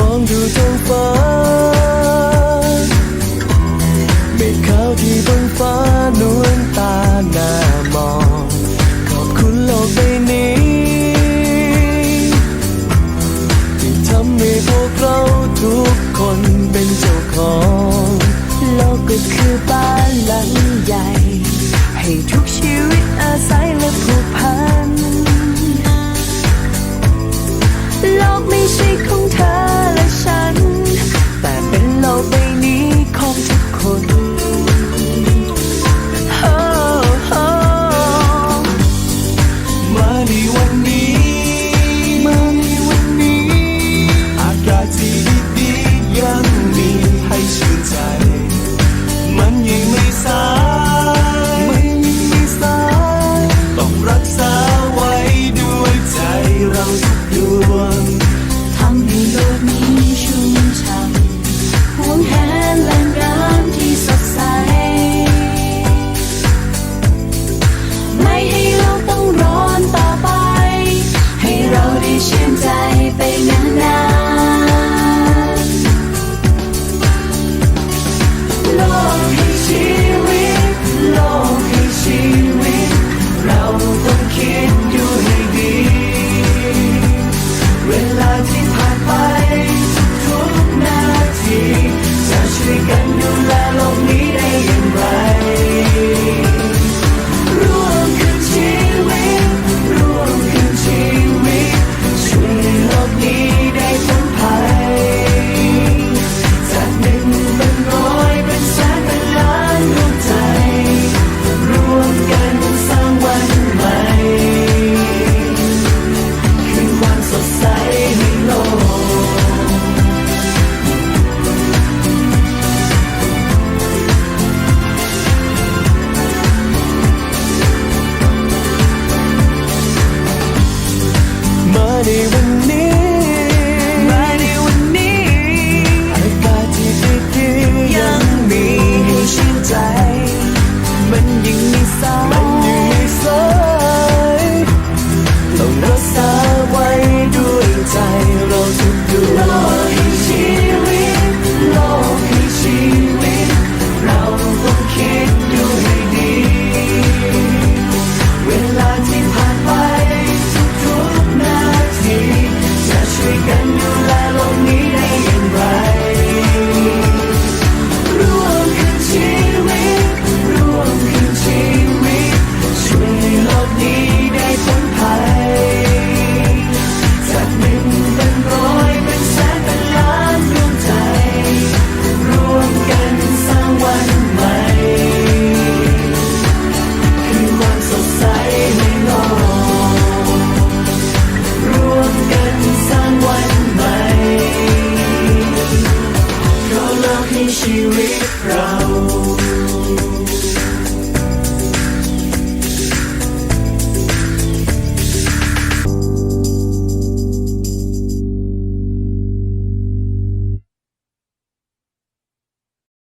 มองดูท้องฟ้าเมฆขาวที่บนฟ้านวลตาหน้ามอง ขอบคุณโลกใบนี้ ที่ทำให้พวกเราทุกคนเป็นเจ้าของ โลกก็คือบ้านหลังใหญ่ ให้ทุกชีวิตอาศัยและผูกพัน They degrau.